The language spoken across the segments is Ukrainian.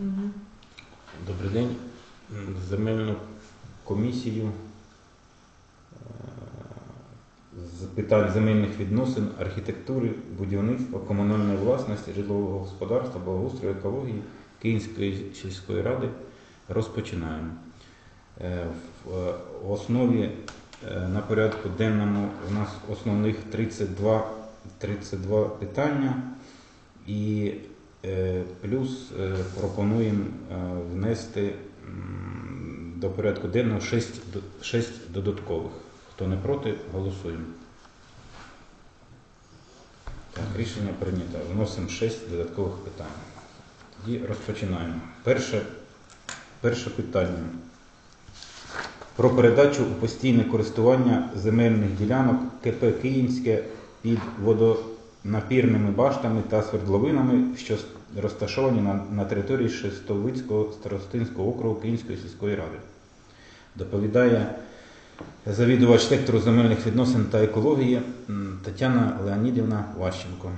Мгм. Добрий день. Земельну комісію е, з питань земельних відносин, архітектури, будівництва, комунальної власності, житлового господарства, благоустрою, екології Київської сільської ради розпочинаємо. Е, В е, основі е, на порядку денному у нас основних 32, 32 питання і Плюс е, пропонуємо е, внести до порядку денного 6, 6 додаткових. Хто не проти, голосуємо. Так, рішення прийнято. Вносимо 6 додаткових питань. Тоді розпочинаємо. Перше, перше питання. Про передачу у постійне користування земельних ділянок КП Київське під водонапірними баштами та свердловинами, що розташовані на, на території Шестовицького старостинського округу Київської сільської ради. Доповідає завідувач сектору земельних відносин та екології Тетяна Леонідівна Ващенко.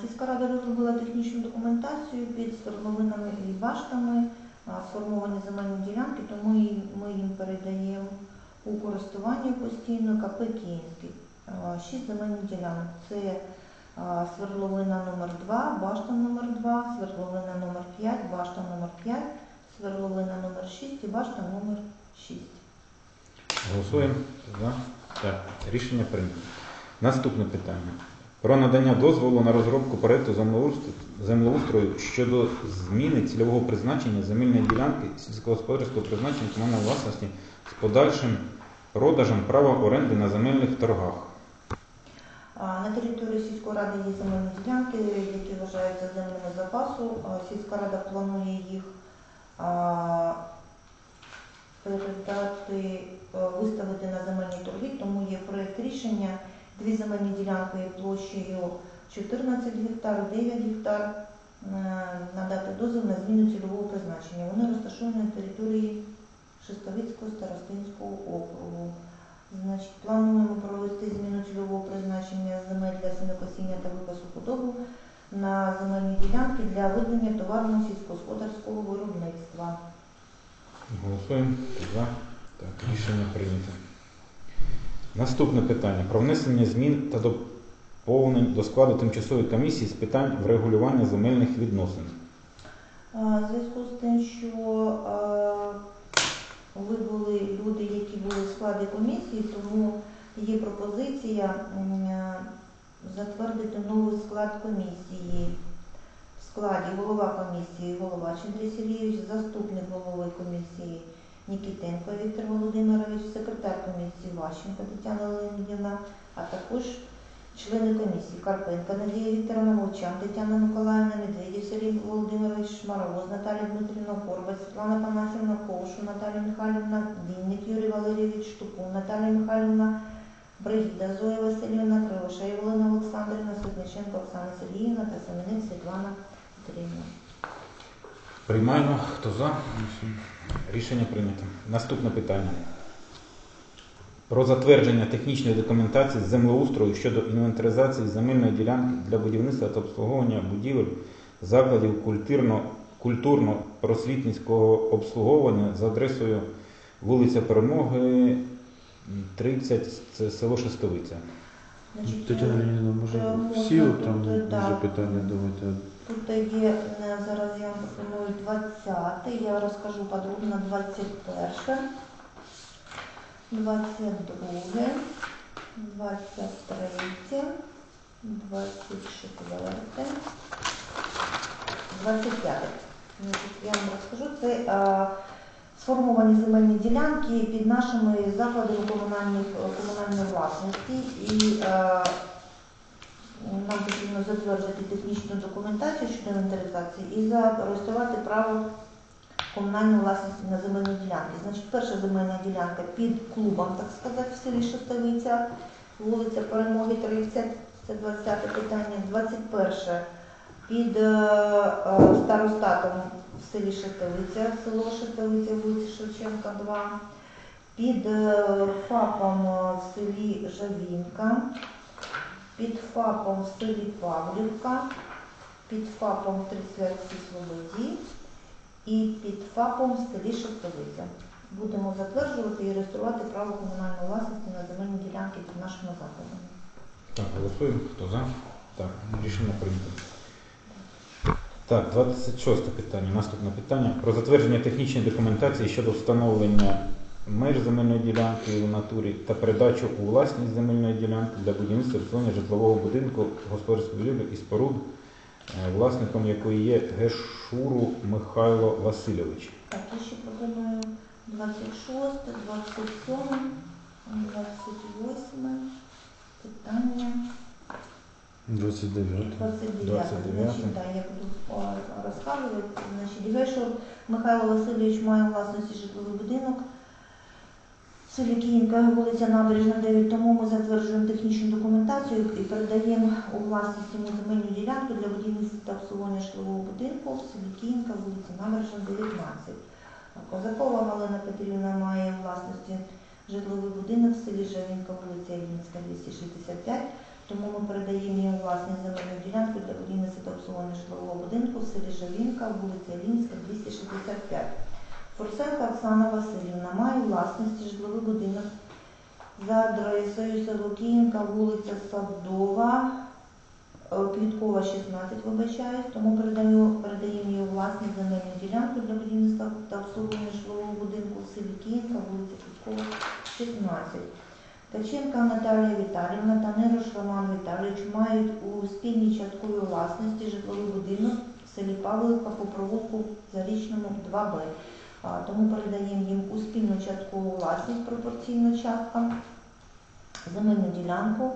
Сільська рада розробила технічну документацію під свердловинами і баштами, сформовані земельні ділянки, тому ми їм передаємо у користування постійно КП Київський. А, Шість земельних ділянок. Це свердловина номер 2 башта номер 2 свердловина номер 5 башта номер 5 свердловина номер 6 і башта номер 6. Голосуємо за. Так, рішення прийнято. Наступне питання. Про надання дозволу на розробку землеустрою- землеустрою щодо зміни цільового призначення земельної ділянки сільськогосподарського призначення комунальної власності з подальшим продажем права оренди на земельних торгах. На території сільської ради є земельні ділянки, які вважаються землями запасу. Сільська рада планує їх передати, виставити на земельні торги, тому є проєкт рішення. Дві земельні ділянки площею 14 гектар, 9 гектар е, надати дозвіл на зміну цільового призначення. Вони розташовані на території Шестовицького старостинського округу. Значить, плануємо провести зміну цільового призначення земель для сінокосіння та випасу худобу на земельні ділянки для ведення товарного сільськогосподарського виробництва. Голосуємо за. Так, рішення прийнято. Наступне питання. Про внесення змін та доповнень до складу тимчасової комісії з питань врегулювання земельних відносин. А, В зв'язку з тим, що а, ви були люди, складі комісії, тому є пропозиція затвердити новий склад комісії. В складі голова комісії голова Чендрій Сергійович, заступник голови комісії Нікітенко Віктор Володимирович, секретар комісії Ващенко Тетяна Леонідівна, а також члени комісії Карпенка Надія Вікторовна, Мовчан Тетяна Миколаївна, Медведєв Сергій Володимирович, Шмаровоз Наталія Дмитрівна, Горбач, Світлана Панасівна, Ковшу Наталія Михайлівна, Вінник Юрій Валерійович, Штупун Наталія Михайлівна, Бригіда Зоя Васильівна, Кривоша Євелина Олександрівна, Сотниченко Оксана Сергіївна та Семенець Світлана Петрівна. Приймаємо. Хто за? Рішення прийнято. Наступне питання. Про затвердження технічної документації з землеустрою щодо інвентаризації земельної ділянки для будівництва та обслуговування будівель закладів культурно, культурно-просвітницького обслуговування за адресою вулиця Перемоги, 30, це село Шестовиця. Тетяна Леонідовна, може Е, всі от там тут, питання давайте. Тут є е, зараз я вам пропоную 20, я розкажу подробно 21, 22, 23, 24, 25. Значить, я вам розкажу, це е, сформовані земельні ділянки під нашими закладами комунальної власності і е, нам потрібно затвердити технічну документацію щодо інвентаризації і зареєструвати право комунальної власності на земельні ділянки. Значить, перша земельна ділянка під клубом, так сказати, в селі Шостовиця, вулиця Перемоги 30, це 20 питання, 21 під е, е, старостатом в селі Шостовиця, село Шостовиця, вулиця Шевченка 2, під е, ФАПом е, в селі Жавінка, під ФАПом в селі Павлівка, під ФАПом в Тридцятській Слободі і під ФАПом в селі Шостовиця. Будемо затверджувати і реєструвати право комунальної власності на земельні ділянки під нашими закладами. Так, голосуємо. Хто за? Так, рішення прийнято. Так, 26 питання. Наступне питання. Про затвердження технічної документації щодо встановлення меж земельної ділянки у натурі та передачу у власність земельної ділянки для будівництва обслуговування житлового будинку господарської будівлі і споруд, власником якої є Гешуру Михайло Васильович. Так, я ще пропоную 26, 27, 28 питання. 29. 29. 29. Значить, да, я буду розказувати. Значить, Гешур Михайло Васильович має у власності житловий будинок. Селі вулиця Набережна, 9. Тому ми затверджуємо технічну документацію і передаємо у власність йому земельну ділянку для будівництва та обслуговування житлового будинку в селі Київка, вулиця Набережна, 19. Козакова Галина Петрівна має у власності житловий будинок в селі Жавінка, вулиця Ільницька, 265. Тому ми передаємо їм власну земельну ділянку для будівництва та обслуговування житлового будинку в селі Жавінка, вулиця Лінська, 265. Фурсенко Оксана Васильівна має власності житловий будинок за адресою село Київка, вулиця Садова, е, Квіткова, 16, вибачаюсь, тому передаю, передаємо її у власність земельну ділянку для будівництва та обслуговування житлового будинку в селі Київка, вулиця Квіткова, 16. Ткаченка Наталія Віталіївна та Нерош Роман Віталійович мають у спільній частковій власності житловий будинок в селі Павлівка по провулку Зарічному 2Б. Тому передаємо їм у спільну часткову власність пропорційно часткам земельну ділянку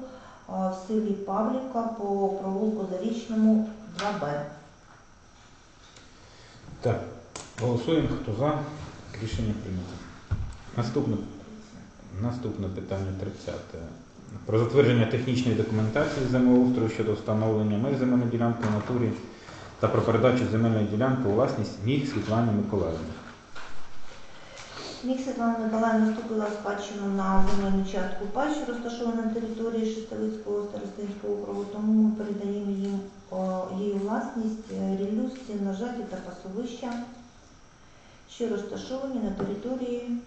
в селі Павлівка по провулку Зарічному 2Б. Так, голосуємо. Хто за? Рішення прийнято. Наступне Наступне питання 30. Про затвердження технічної документації землеустрою щодо встановлення меж земельної ділянки в натурі та про передачу земельної ділянки у власність міг Світлані Миколаївні. Мік Світлана Миколаївна вступила спадщину на земельну частку пай, що розташована на території Шестовицького старостинського округу, тому ми передаємо їм її власність е, рілюсті, нажаті та пасовища, що розташовані на території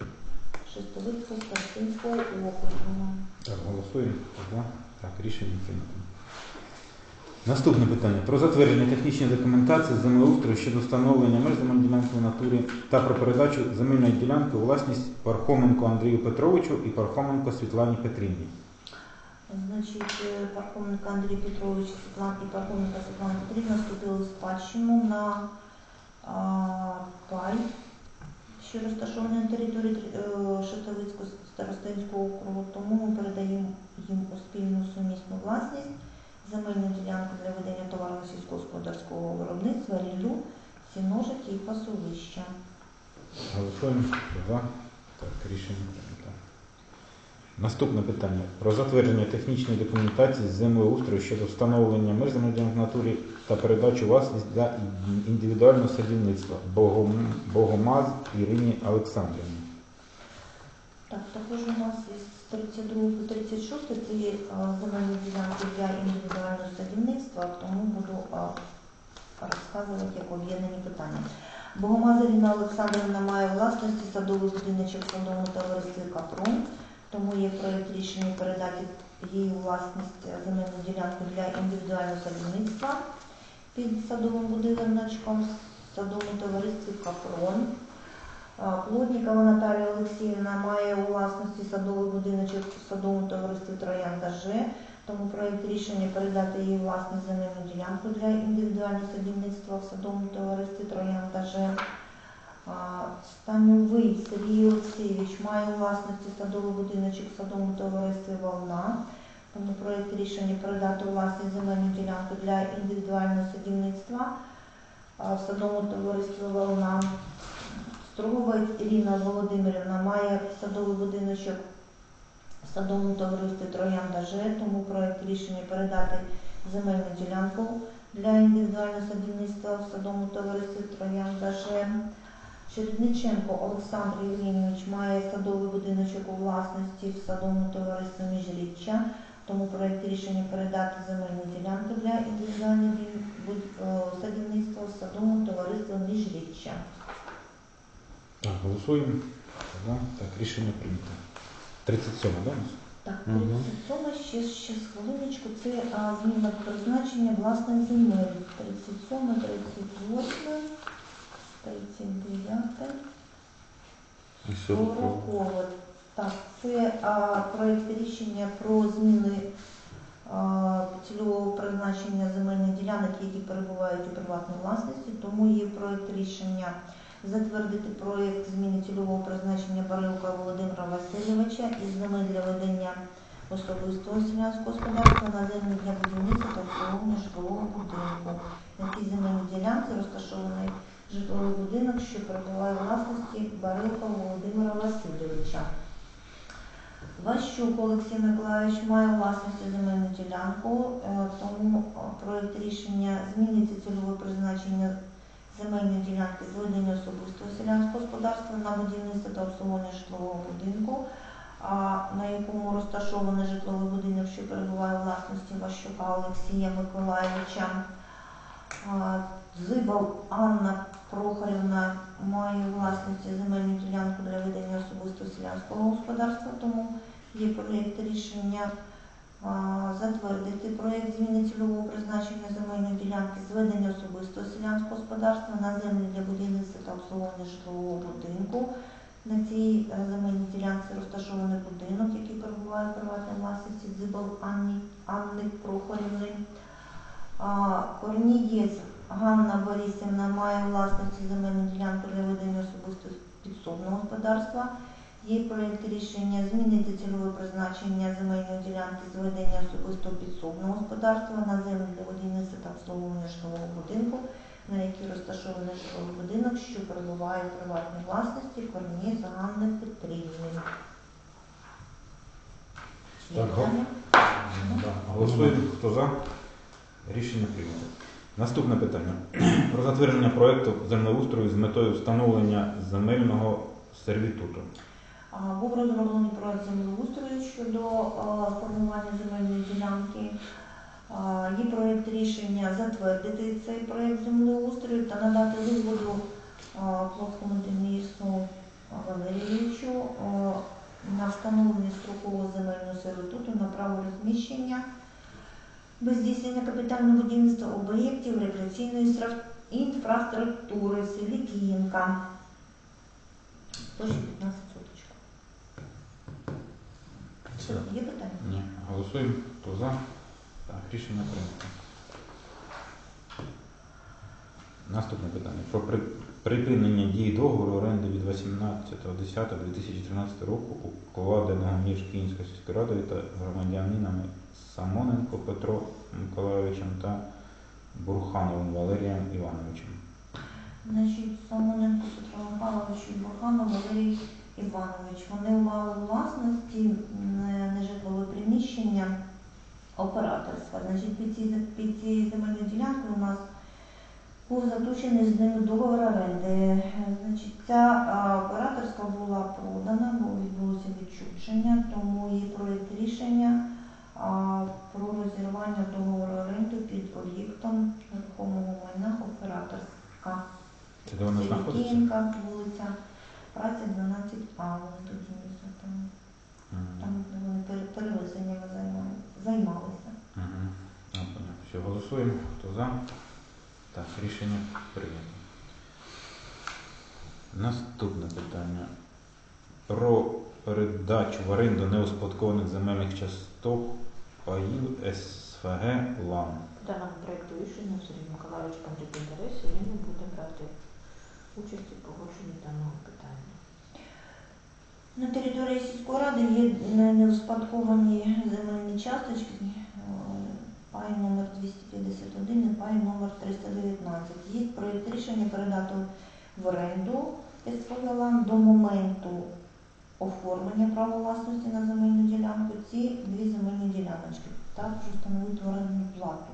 Шестовицького старостинського округу. Так, голосуємо. Хто? Так, рішення прийнято. Наступне питання. Про затвердження технічної документації землеустрою щодо встановлення меж земельної ділянки в натурі та про передачу земельної ділянки у власність Пархоменко Андрію Петровичу і Пархоменко Світлані Петрівні. Значить, е, Пархоменко Андрій Петрович і Пархоменко Світлана Петрівна вступили в спадщину на а, пай, що розташований на території е, Шатовицького старостинського округу, тому ми передаємо їм у спільну сумісну власність земельну ділянку для ведення товарно сільськогосподарського виробництва, ріллю, сіножики і пасовища. Голосуємо. За? Так, рішення прийнято. Наступне питання. Про затвердження технічної документації з землеустрою щодо встановлення меж земельної натурі та передачу власність для індивідуального садівництва Богом- Богомаз Ірині Олександрівні. Так, також у нас із 32 по 36 це є земельні ділянки для індивідуального садівництва, тому буду розказувати як об'єднані питання. Богомазаріна Олександрівна має власності садовий будиночок в садовому товаристві Капрон, тому є проєкт рішення передати їй власність е, земельну ділянку для індивідуального садівництва під садовим будиночком в садовому товаристві Капрон. А, Плотнікова Наталія Олексіївна має у власності садовий будиночок в садовому товаристві Троянда Ж, тому проєкт рішення передати їй власність земельну ділянку для індивідуального садівництва в садовому товаристві Троянда Ж. Станювий Сергій Олексійович має у власності садовий будиночок в садовому товаристві Волна, тому проєкт рішення передати у власність земельну ділянку для індивідуального садівництва в садовому товаристві Волна. Строгова Ірина Володимирівна має садовий будиночок в садовому товаристві Троянда Ж, тому проект рішення передати земельну ділянку для індивідуального садівництва в садовому товаристві Троянда Ж. Чередниченко Олександр Євгенійович має садовий будиночок у власності в садовому товаристві Міжріччя, Тому проект рішення передати земельну ділянку для індивідуального е, садівництва садовому товариству Міжріччя. Так, голосуємо. За. Так, рішення прийнято. 37, да? у нас? Так, Мгм. 37 ще, ще з хвилиночку, це а, зміна призначення власних земель. 37, 38, 39, І 40. 40. Так, це а, проект рішення про зміни а, цільового призначення земельних ділянок, які перебувають у приватній власності. Тому є проект рішення затвердити проект зміни цільового призначення Барилка Володимира Васильовича із земель для ведення особистого селянського господарства на землі для будівництва та обслуговування житлового будинку. На цій земельній ділянці розташований житловий будинок, що перебуває власності Барилка Володимира Васильовича. Ващук Олексій Миколаївич має у власності земельну ділянку, е, тому проект рішення змінити цільове призначення земельної ділянки з ведення особистого селянського господарства на будівництво та обслуговування житлового будинку, на якому розташований житловий будинок, що перебуває у власності Ващука Олексія Миколаївича. А, Зибал Анна Прохорівна має у власності земельну ділянку для ведення особистого селянського господарства, тому є проєкт рішення затвердити проєкт зміни цільового призначення земельної ділянки з ведення особистого селянського господарства на землі для будівництва та обслуговування житлового будинку. На цій е, земельній ділянці розташований будинок, який перебуває в приватній власності Зибал Анні, Анни Прохорівни. Корнієць Ганна Борисівна має власності земельну ділянку для ведення особистого підсобного господарства. Є проєкт рішення змінити цільове призначення земельної ділянки з ведення особистого підсобного господарства на землю для будівництва та обслуговування житлового будинку, на якій розташований житловий будинок, що перебуває в приватній власності Корнієць Ганни Петрівни. Так, питання? Да. Голосуємо. Хто за? Рішення прийнято. Наступне питання. Про затвердження проекту землеустрою з метою встановлення земельного сервітуту. Був розроблений проєкт землеустрою щодо формування земельної ділянки. Є проєкт рішення затвердити цей проєкт землеустрою та надати вигоду Плотському Денису Валерійовичу на встановлення строкового земельного сервітуту на право розміщення без здійснення капітального будівництва об'єктів рекреаційної інфраструктури в селі Київка. 115 все, є питання? Ні. Голосуємо. Хто за? Так, рішення прийнято. Наступне питання. Про припинення дії договору оренди від 18.10.2013 року укладеного між Київською сільською радою та громадянинами Самоненко Петро Миколайовичем та Бурхановим Валерієм Івановичем. Значить, Самоненко Петро Михайлович і Бурханов Валерій Іванович. Вони мали власності Значить, під, ці, під цією земельною ділянкою у нас був заключений з ними договор оренди. Значить, ця операторська була продана, бо відбулося відчуження, тому є проєкт рішення про розірвання договору оренди під об'єктом нерухомого майна операторська. Це де вона знаходиться? Київка, вулиця, праця 12А, вони тут знизу, там, там вони перевезеннями займалися. Все, голосуємо. Хто за? Так, рішення прийнято. Наступне питання. Про передачу в оренду неуспадкованих земельних часток паїв СФГ ЛАН. В даному проєкту рішення Сергій Миколаївич конфлікт інтересів і не буде брати участі в погодженні даного питання. На території сільської ради є не- неуспадковані земельні часточки, пай номер 251 і пай номер 319. Є проєкт рішення передати в оренду СФГ до моменту оформлення права власності на земельну ділянку ці дві земельні діляночки. Також встановити орендну плату.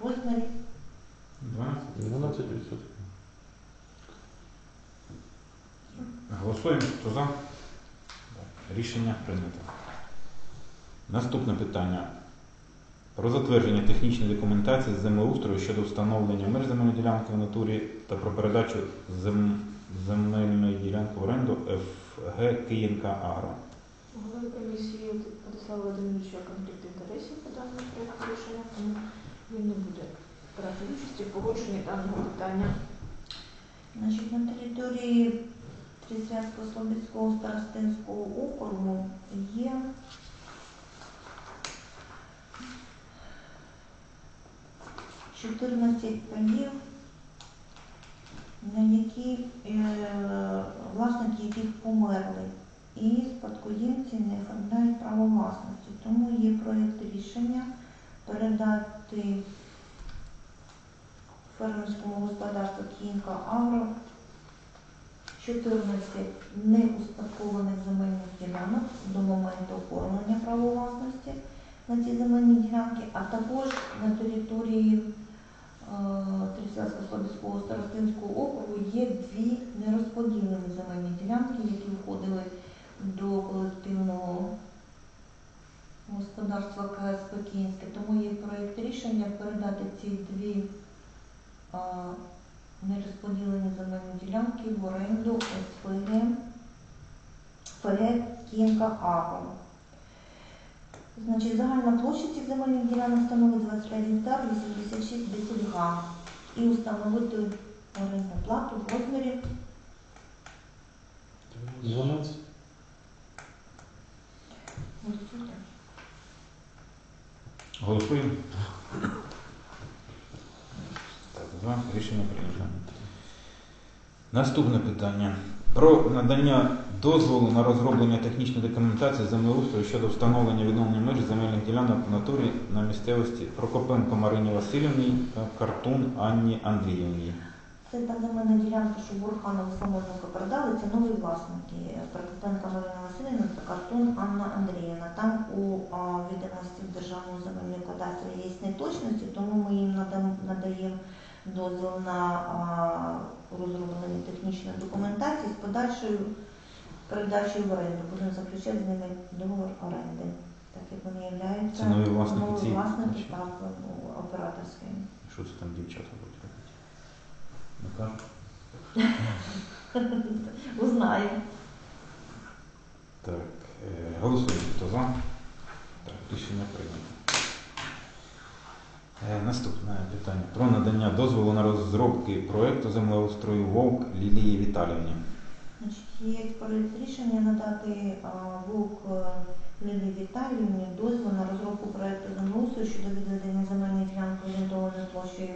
В розмірі 12. 12%. Голосуємо. Хто за? Рішення прийнято. Наступне питання. Про затвердження технічної документації з землеустрою щодо встановлення меж земельної ділянки в натурі та про передачу зем- земельної ділянки в оренду ФГ Київка Агро. Голови комісії Владислав Володимирович конфлікт інтересів по даному проекту рішення, тому він не буде брати участі в погодженні даного питання. Значить, на території Трісвятського Слобідського старостинського округу є чотирнадцять паїв, на які е, власники яких померли, і спадкоємці не оформляють право власності. Тому є проєкт рішення передати фермерському господарству Кінка Агро 14 неуспадкованих земельних ділянок до моменту оформлення права власності на ці земельні ділянки, а також на території Трісянсько-Слобідського старостинського округу є дві нерозподілені земельні ділянки, які входили до колективного господарства КСП Київське. Тому є проєкт рішення передати ці дві а, нерозподілені земельні ділянки в оренду СФГ ФГ Кінка Агро. Значить, загальна площа цих земельних ділянок становить 25 гектар 86 10 га. І установити орендну плату в розмірі 12. голосуйте. Голосуємо. Так, за. Рішення прийнято. Наступне питання. Про надання дозволу на розроблення технічної документації землеустрою щодо встановлення відновлення меж земельних ділянок в натурі на місцевості Прокопенко Марині Васильівні Картун Анні Андріївні. Це та земельна ділянка, що Бурханову самотника передали, це нові власники. Прокопенка Марина Васильівна та Картун Анна Андріївна. Там у відомості в Державному земельному кадастрі є неточності, тому ми їм надаємо дозвіл на розроблення технічної документації з подальшою передачею в оренду. Будемо заключати з ними договор оренди, так як вони являються Це нові власники ці? власники так, ну, операторські. Що це там дівчата будуть робити? Не кажуть? Узнаємо. Так, е, голосуємо. Хто за? Так, рішення прийнято. Е, Наступне питання. Про надання дозволу на розробки проєкту землеустрою Вовк Лілії Віталіївні. Значить, є проєкт рішення надати а, ВУК Лілі Віталіївні дозвіл на розробку проєкту землеустрою щодо відведення земельної ділянки орієнтованої площею.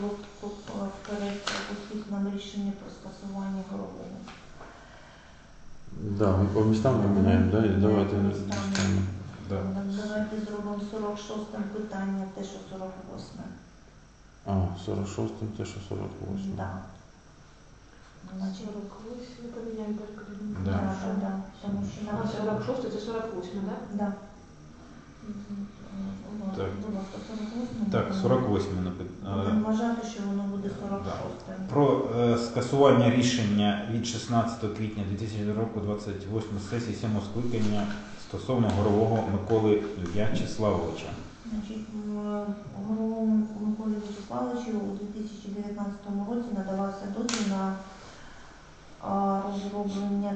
Було по- вперед пропустити нам рішення про скасування горового. Да, ми по містам поміняємо, да? Давайте містами. Да. Давайте зробимо 46 питання, те, що 48. А, 46 те, що 48. Да. Значить, 48 поміняємо перекладемо. Да. да, да, да. Тому що нам А 46 це 48, так? Да. Так. Будь 48. Так, 48 напит- е, вважати, що воно буде 46. Про е, скасування рішення від 16 квітня 2000 року 28 сесії 7 скликання стосовно горового Миколи В'ячеславовича. Значить, Миколі Вячеславовичу у 2019 році надавався дозвіл на розроблення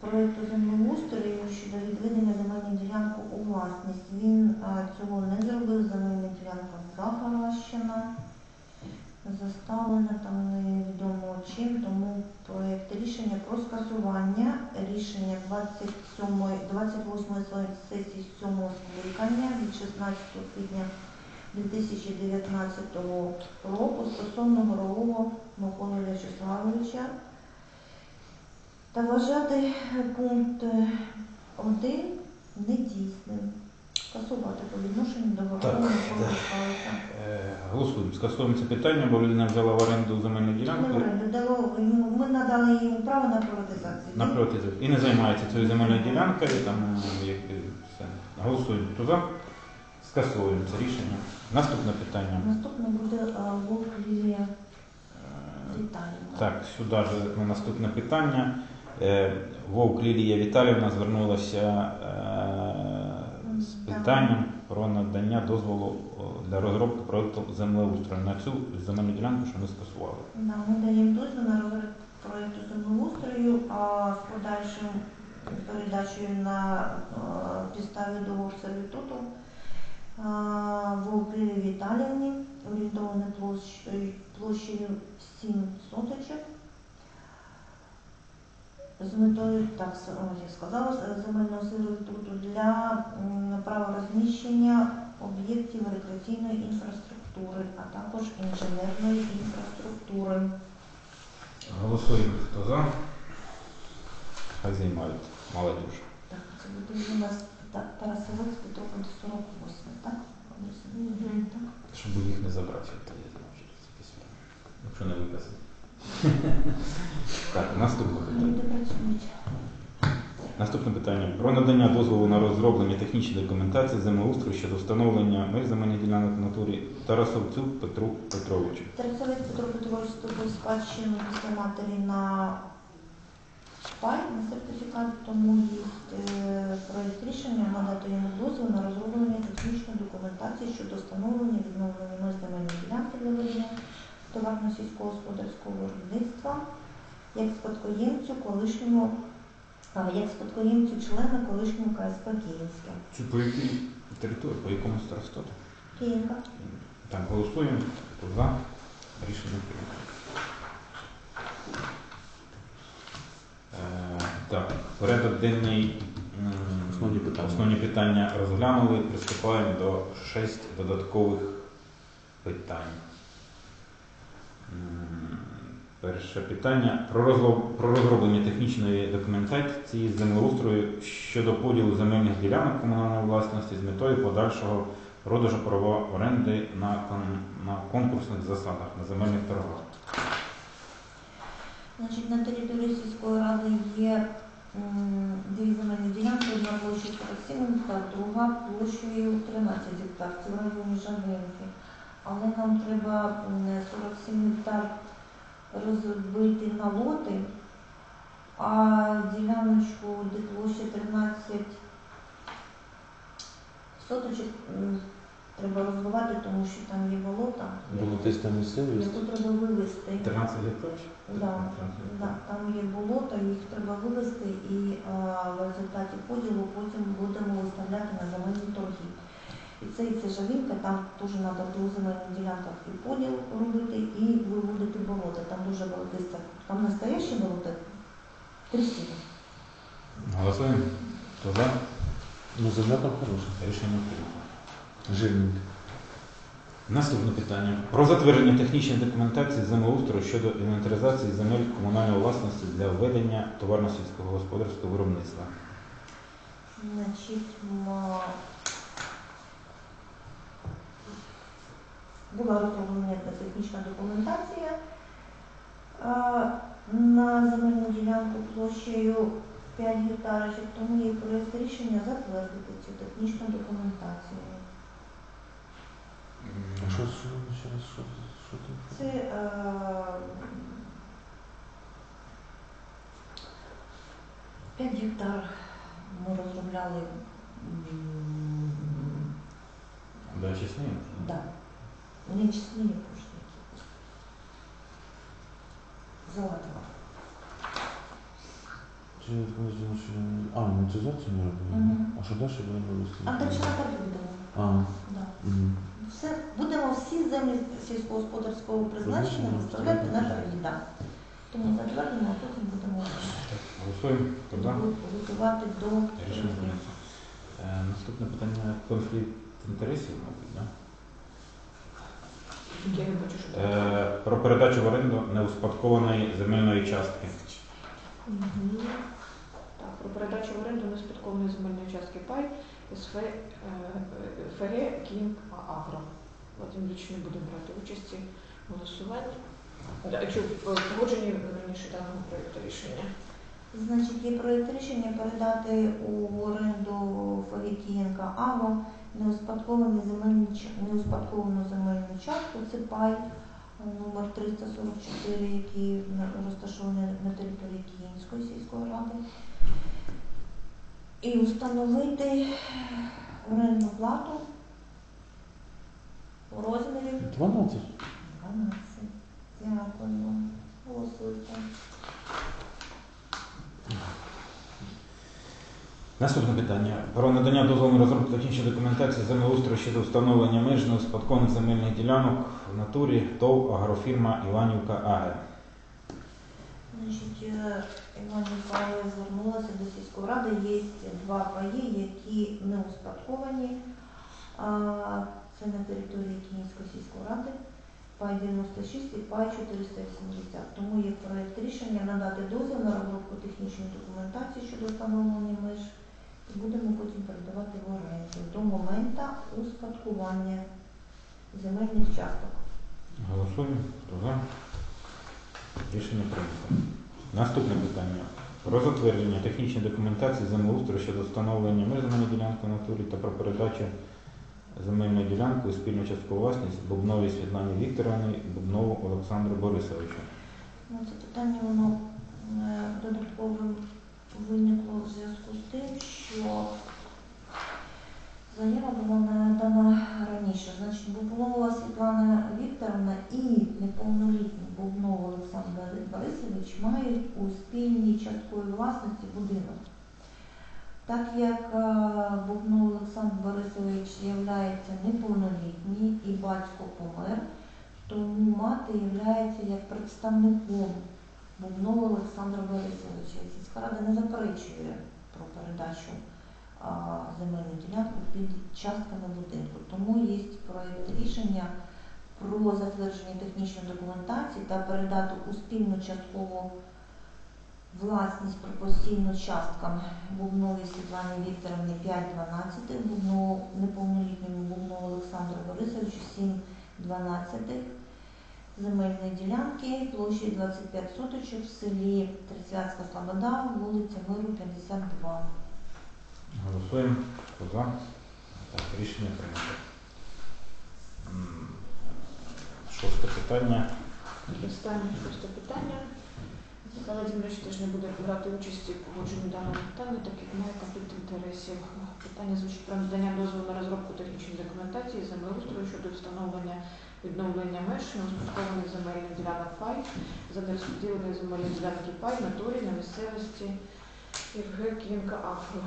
проєкту землеустрою щодо відведення земельної ділянки у власність. Він цього не зробив, земельна ділянка загоращена, заставлена там невідомо чим, тому проєкт рішення про скасування рішення 27, 28 сесії 7 скликання від 16 квітня 2019 року стосовно горового Миколи В'ячеславовича та вважати пункт 1 недійсним. Скасувати по відношенню до Так, да. Е, Голосуємо. Скасуємо це питання, бо людина взяла в оренду земельну ділянку дало- йому- Ми надали йому право на приватизацію. напроти і не займається цією земельною ділянкою. Там е, як е, все. Голосуємо. Хто за? Скасовуємо це рішення. Наступне питання. Наступне буде Вовк Лілія Е, Віталіївна. Так, сюди ж на наступне питання. Е, Вовк Лілія Віталівна звернулася е, з питанням про надання дозволу для розробки проєкту землеустрою на цю земельну ділянку, що ми скасували. Да, ми даємо дозвіл на розробку проєкту землеустрою, а з подальшим передачею на е, підставі договору сервітуту Вовки Віталіївні, орієнтованою площею, площею 7 соточок. З метою, так, с- о, я сказала, земельного сервітуту для м, права розміщення об'єктів рекреаційної інфраструктури, а також інженерної інфраструктури. Голосуємо. Хто за? Хай займають. Молодіж. Так, це буде у нас так, Тарасовець Петро буде 48, так? Щоб їх не забрати, то я знав через якесь время. Якщо не виказати. Так, наступне питання. Наступне питання. Про надання дозволу на розроблення технічної документації землеустрою щодо встановлення меж земельних ділянок в натурі Тарасовцю Петру Петровичу. Тарасовець Петро Петрович вступив спадщину після матері на пай, на сертифікат, тому є е, проєкт рішення надати йому дозвіл на розроблення технічної документації щодо встановлення відновлення меж земельної ділянки для ведення товарно-сільськогосподарського виробництва як спадкоємцю колишнього а, як спадкоємцю члена колишнього КСП Київське. Чи по якій території, по якому старостату? Київка. Так, голосуємо. Хто за? Рішення прийнято. Е, Так, порядок денний. м, Основні питання. Основні питання розглянули. Приступаємо до шість додаткових питань. Перше питання про розроблення технічної документації землеустрою щодо поділу земельних ділянок комунальної власності з метою подальшого продажу права оренди на, на конкурсних засадах на земельних торгах. Значить, на території сільської ради є дві земельні ділянки, одна площею 47 гектар, друга площею 13 гектар. Це в районі Жагинки. Але нам треба 47 гектар розбити на лоти, а діляночку, де площа 13 соточок, треба розбивати, тому що там є болота, Болотиста місцевість. яку треба вивезти. 13 гектарів? Да, да, там є болото, їх треба вивезти і а, в результаті поділу потім будемо виставляти на земельні торги. І це, і жавінка, там теж треба в земельних ділянках і поділ робити, і виводити болото. Там дуже болотисте. Там настояще болото трясина. Голосуємо. Хто за? Ну, земля там хороша. Рішення прийнято. Жирненька. Наступне питання. Про затвердження технічної документації землеустрою щодо інвентаризації земель комунальної власності для ведення товарно-сільського господарського виробництва. Значить, була розроблена технічна документація на земельну ділянку площею 5 гектарів, тому є проєкт рішення затвердити цю технічну документацію. А що, раз, що, що? Це е, П'ять гектар ми розробляли Да, чесні? Да. Не числі кошти. Золотого. Чи я знаю, що... А, монетизацію не робили? Мгм. А що далі будемо вивести? А далі на так будемо. А, Да. мгм. Все, будемо всі землі сільськогосподарського призначення Призначення виставляти на. Да. Тому затвердимо, а потім будемо Голосуємо. Хто за? готувати до Рішення прийнято. Е, Наступне питання конфлікт інтересів, мабуть, да? Я не бачу, що Е, Про передачу в оренду неуспадкованої земельної частки. Мгм. Так, про передачу в оренду неспадкованої земельної частки пай СФ е, е, ФГ Кінг Агро. Вадим Ілліч не буде брати участі в голосуванні. Да, Якщо в погодженні раніше даного проєкту рішення. Значить, є проєкт рішення передати у оренду Фагітієнка АВО неуспадковану земельну, неуспадковану земельну частку, це пай, номер 344, який розташований на території Київської сільської ради. І установити орендну плату у розмірі 12. 12. Дякую. Голосуйте. Наступне питання. Про надання дозволу на розробку технічної документації землеустрою щодо встановлення меж неуспадкованих земельних ділянок в натурі ТОВ агрофірма Іванівка АГ. Значить, е, Іван Михайлович звернулася до сільської ради. Є два паї, які не успадковані. Це на території Київської сільської ради. Пай 96 і пай 480. Тому є проект рішення надати дозвіл на розробку технічної документації щодо встановлення меж. Будемо потім передавати в оренду до моменту успадкування земельних часток. Голосуємо. Хто за? Рішення прийнято. Наступне питання. Про затвердження технічної документації землеустрою щодо встановлення земельної ділянки в натурі та про передачу земельної ділянки у спільну часткову власність Бубновій Світлані Вікторовні, Бубнову Олександру Борисовичу. Ну, це питання воно е, додатково виникло в зв'язку з тим, що заява була надана раніше. Значить, Бубнова Світлана Вікторовна і неповнолітній Бубнов Олександр Борисович мають у спільній частковій власності будинок. Так як е, Бубнов Олександр Борисович є неповнолітній і батько помер, тому мати є як представником Бубнова Олександра Борисовича. Сільська рада не заперечує про передачу а, земельної ділянки під частками будинку. Тому є проєкт рішення про затвердження технічної документації та передати у спільну часткову власність пропорційно часткам Бубновій Світлані Вікторовні 5-12, Бубнову неповнолітньому Бубнову Олександру Борисовичу 7-12 земельної ділянки площею 25 соточок в селі Тридцятська Слобода, вулиця Миру 52. Голосуємо. Хто за? Так, рішення прийнято. М, Шосте питання. Останнє просто питання. Михайло Дмитрович теж не буде брати участі в погодженні даного питання, так як має конфлікт інтересів. Питання звучить про надання дозволу на розробку технічної документації землеустрою щодо встановлення відновлення меж неуспадкованих земельних ділянок пай за нерозподілені земельні ділянки пай на турі на місцевості ФГ Кінка Афро.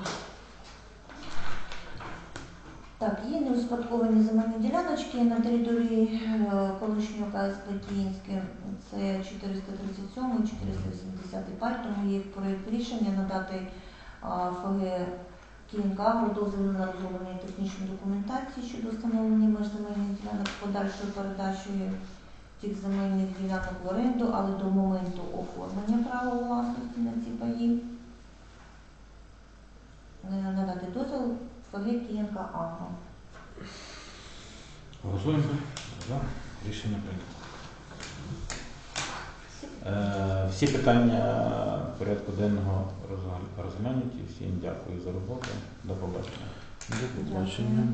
Так, є неуспадковані земельні діляночки на території е, колишнього КСП Київське. Це 437 480 пай, тому є проєкт рішення надати ФГ Київкагро дозвіл на розроблення технічної документації щодо встановлення меж земельних ділянок подальшою передачею цих земельних ділянок в оренду, але до моменту оформлення права власності на ці паї е, надати дозвіл ФГ Київка Агро. Голосуємо. Рішення прийнято. Е, Всі питання порядку денного розглянуті. Всім дякую за роботу. До побачення. До побачення.